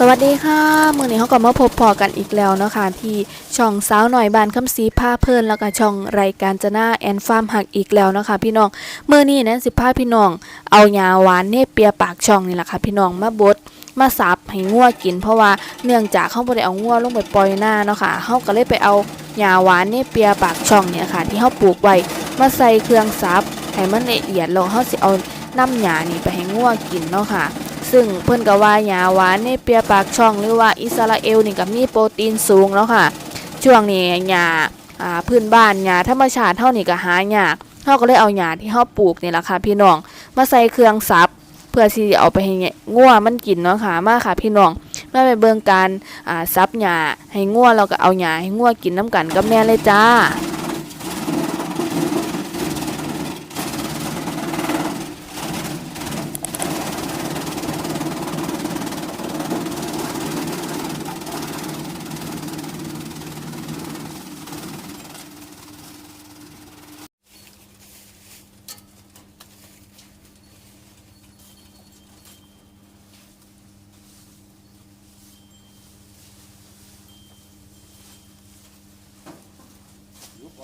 สวัสดีค่ะมื่อนี้เขาก็มาพบพอกันอีกแล้วเนาะคะที่ช่องสาวหน่อยบานคำสีผ้าเพลินแล้วก็ช่องรายการจะหน้าแอนฟาร์มหักอีกแล้วเนาะคะพี่น้องเมื่อนี้นั้นสิพาพี่น้อง เอายาหวานเนเปียปากช่องนี่แหละค่ะพี่น้องมาบดมาสับให้งัวกิน เพราะว่าเนื่องจากเขาบ่ได้เอางัวลงไปปล่อยหน้าเนาะค่ะเขาก็เลยไปเอายาหวานเนเปียปากช่องเนี่ยค่ะ ที่เขาปลูกไว้มาใส่เครื่องซับให้มันละเอียดล้วเขาสิเอาน้ำหยานี่ไปให้งัวกินเนาะค่ะ ซึ่งเพื่อนก็ว่าหญ้าหวานในเปียปากช่องหรือว่าอิสราเอลนี่ก็มีโปรตีนสูงแล้วค่ะ ช่วงนี้หญ้าพื้นบ้านหญ้าธรรมชาติเท่านี้ก็หายากเฮาก็เลยเอาหญ้าที่เฮาปลูกนี่แหละค่ะพี่น้องมาใส่เครื่องซับเพื่อที่จะเอาไปให้งัวมันกินเนาะค่ะมาค่ะพี่น้องมาไปเบิ่งการซับหญ้าให้งัวแล้วก็เอาหญ้าให้งัวกินน้ำกันกับแม่เลยจ้า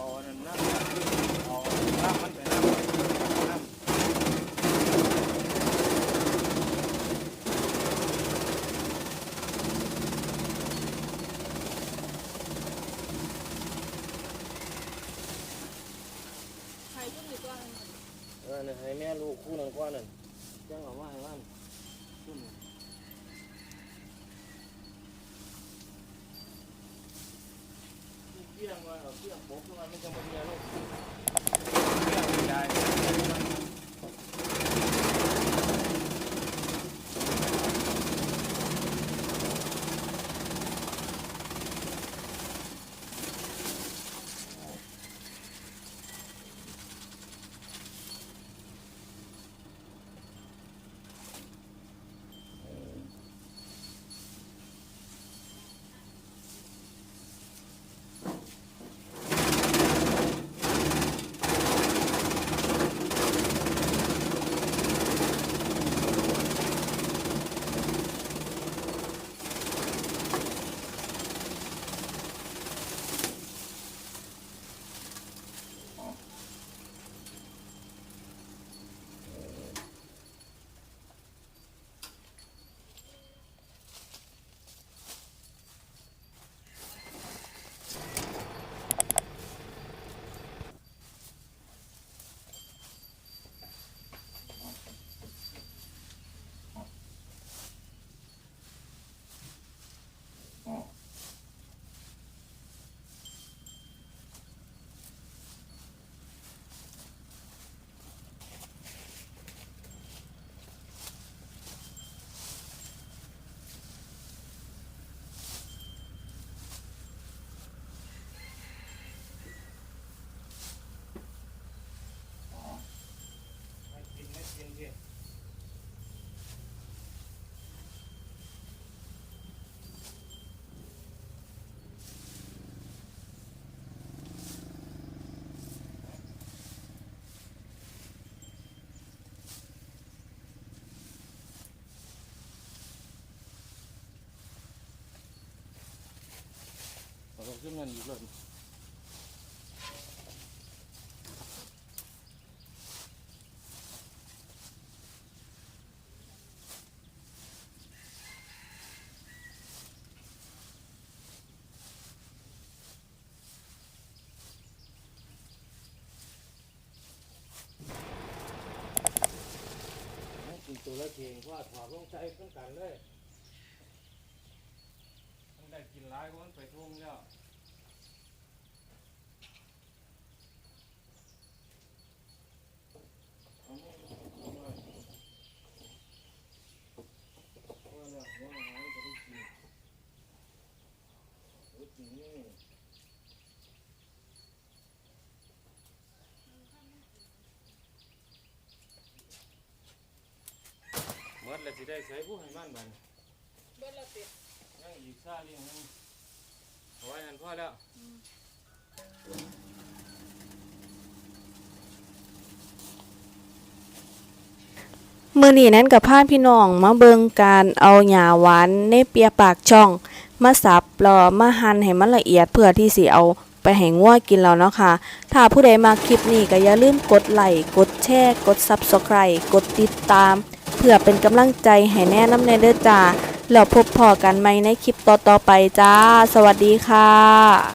เอาอันนั้นนะเอาน้ำมันไปน้ำน้ำเออเนี่ยให้แม่ลูกคู่หนึ่งกว่านั่นจังเอามาให้มันซุ่ม เพียงว่าเอาเพียงผมทำไมมาไม่จะมาเรียนลูกเพียงไม่ได้ไม่กินไม่กินสิ เอาขึ้นนั่นอยู่เลยตัวละเข่งว่าถอดลงใจขึ้นกันเลยมันได้กินหลายคนไปทุ่งแล้วเอามือเอามือเอามือเอามือเอามือจะได้กินได้กินนี่หมดแล้ว สิได้ใส่ผู้ให้มันบัดนเบิดละติดยังอีกซาเลี้ยงหนึงเอาไว้นั่นพอแล้วมื้อนี้นั้นกับพาพี่น้องมาเบิ่งการเอาหญ้าหวานในเปียปากช่อง มาสับแล้วมาหั่นให้มันละเอียดเพื่อที่สิเอาไปให้งัวกินแล้วเนาะค่ะ ถ้าผู้ใดมาคลิปนี้ก็อย่าลืมกดไลค์กดแชร์ กด Subscribe กดติดตาม เพื่อเป็นกำลังใจให้แน่น้ำในเด้อจ้าแล้วพบพอกันไหมในคลิปต่อๆไปจ้า สวัสดีค่ะ